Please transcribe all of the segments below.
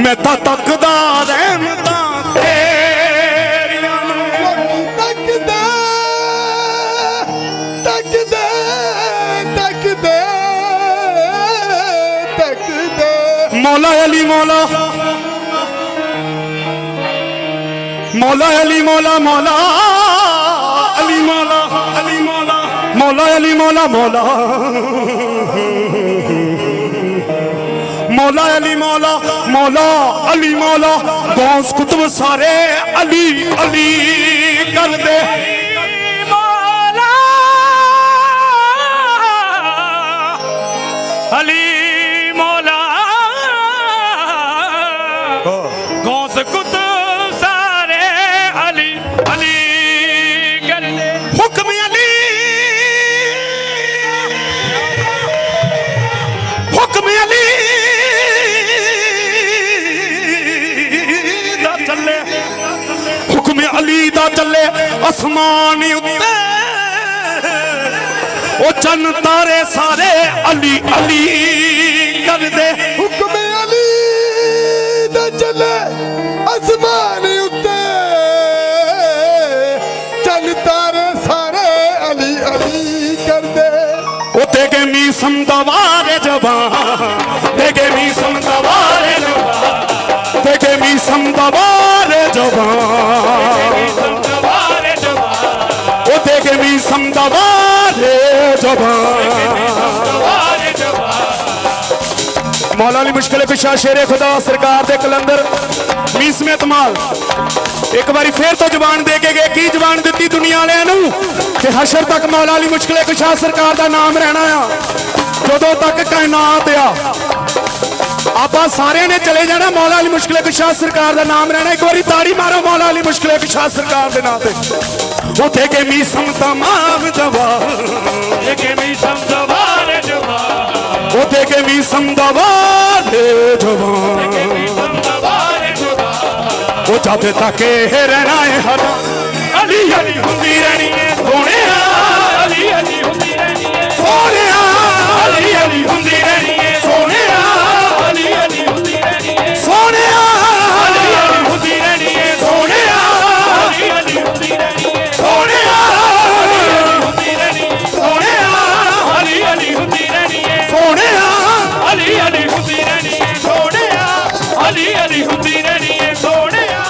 ਮੈਂ ਤਾਂ ਤੱਕਦਾ ਰਹਿੰਦਾ ਤੇਰੀਆਂ ਨੂੰ ਤੱਕਦਾ ਤੱਕਦਾ ਤੱਕਦਾ ਤੱਕਦਾ ਮੌਲਾ ਅਲੀ ਮੌਲਾ ਮੌਲਾ ਅਲੀ ਮੌਲਾ ਮੌਲਾ ਅਲੀ ਮੌਲਾ ਮੌਲਾ ਅਲੀ ਮੌਲਾ ਮੌਲਾ ਅਲੀ ਮੌਲਾ ਗੌਸ ਕੁਤਬ ਸਾਰੇ ਅਲੀ ਅਲੀ ਕਰਦੇ। ਅਲੀ ਦਾ ਚੱਲੇ ਅਸਮਾਨ ਉੱਤੇ। ਉਹ ਚੰਨ ਤਾਰੇ ਸਾਰੇ ਅਲੀ ਅਲੀ ਕਰਦੇ। ਹੁਕਮ ਅਲੀ ਦਾ ਚੱਲੇ ਅਸਮਾਨ ਉੱਤੇ। ਚੱਲ ਤਾਰੇ ਸਾਰੇ ਅਲੀ ਅਲੀ ਕਰਦੇ। ਉਹ ਕੇ ਮੀ ਸਮਦਵਾਰੇ ਜਵਾਨ। ਕੇ ਮੀ ਸਮਦਵਾਰੇ ਜਵਾਨ ਮੌਲਾ ਅਲੀ ਮੁਸ਼ਕਿਲ ਕੁਸ਼ਾ ਸ਼ੇਰੇ ਖੁਦਾ ਸਰਕਾਰ ਦੇ ਕਲੰਦਰ ਮੀਸਮੇ ਤਮਾਲ ਇੱਕ ਵਾਰੀ ਫੇਰ ਤੋਂ ਜ਼ਬਾਨ ਦੇ ਕੇ ਗਏ। ਕੀ ਜ਼ਬਾਨ ਦਿੱਤੀ ਦੁਨੀਆ ਵਾਲਿਆਂ ਨੂੰ? ਕਿ ਹਸ਼ਰ ਤੱਕ ਮੌਲਾ ਅਲੀ ਮੁਸ਼ਕਿਲ ਕੁਸ਼ਾ ਸਰਕਾਰ ਦਾ ਨਾਮ ਰਹਿਣਾ ਆ। ਜਦੋਂ ਤੱਕ ਕਾਇਨਾਤ ਆ। ਆਪਾਂ ਸਾਰਿਆਂ ਨੇ ਚਲੇ ਜਾਣਾ ਮੌਲਾ ਅਲੀ ਮੁਸ਼ਕਿਲ ਕੁਸ਼ਾ ਸਰਕਾਰ ਦਾ ਨਾਮ ਰਹਿਣਾ। ਇੱਕ ਵਾਰੀ ਤਾੜੀ ਮਾਰੋ ਮੌਲਾ ਅਲੀ ਮੁਸ਼ਕਿਲ ਕੁਸ਼ਾ ਸਰਕਾਰ ਦੇ ਨਾਂ ਤੇ। ਉੱਥੇ ਕੇ ਮੀਸਮ ਤਮਾਮ ਜਵਾਨ ਇਹ ਕੇ ਮੀਸਮ ਦਵਾਰੇ ਜਵਾਨ ਸੰਤਵਾਰੇ ਜਵਾਨ ਉਹ ਜਦ ਤੱਕ ਇਹ ਰਹਿਣਾ ਅਲੀ ਹੁੰਦੀ ਰਹਿਣੀ ਹੈ ਸੋਹਣਿਆ।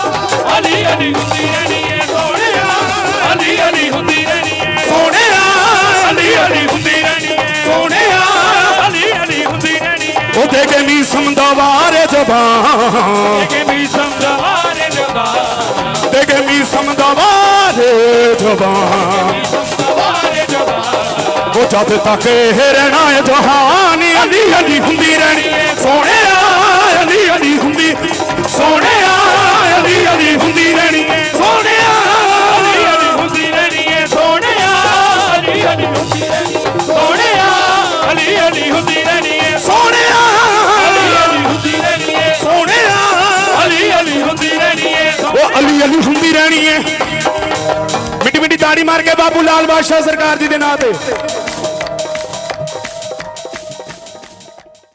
ਅਲੀ ਅਲੀ ਹੁੰਦੀ ਰਹਿਣੀ ਹੈ ਸੋਹਣਿਆ। ਅਲੀ ਅਲੀ ਹੁੰਦੀ ਰਹਿਣੀ ਹੈ ਸੋਹਣਿਆ। ਅਲੀ ਅਲੀ ਹੁੰਦੀ ਰਹਿਣੀ ਹੈ ਸੋਹਣਿਆ। ਅਲੀ ਅਲੀ ਹੁੰਦੀ ਰਹਿਣੀ ਹੈ ਉਹਦੇ ਕੇ ਮੀ ਸਮਦਾ ਵਾਰੇ ਜ਼ਬਾਨ। ਕਿ ਵੀ ਸੰਗਵਾਰੇ ਜਵਾਨ ਤੇ ਕੇ ਮੀ ਸਮਦਾ ਵਾਰੇ ਜ਼ਬਾਨ। ਉਹ ਜਦ ਤੱਕ ਇਹ ਰਹਿਣਾ ਹੈ ਜਹਾਨ ਅਲੀ ਅਲੀ ਹੁੰਦੀ ਰਹਿਣੀ ਸੋਹਣਿਆ। ਉਹ ਹੁੰਦੀ ਰਹਿਣੀ ਹੈ। ਮਿੱਟੀ ਮਿੱਟੀ ਦਾੜੀ ਮਾਰ ਕੇ ਬਾਬੂ ਲਾਲ ਬਾਦਸ਼ਾਹ ਸਰਕਾਰ ਜੀ ਦੇ ਨਾਂ ਤੇ।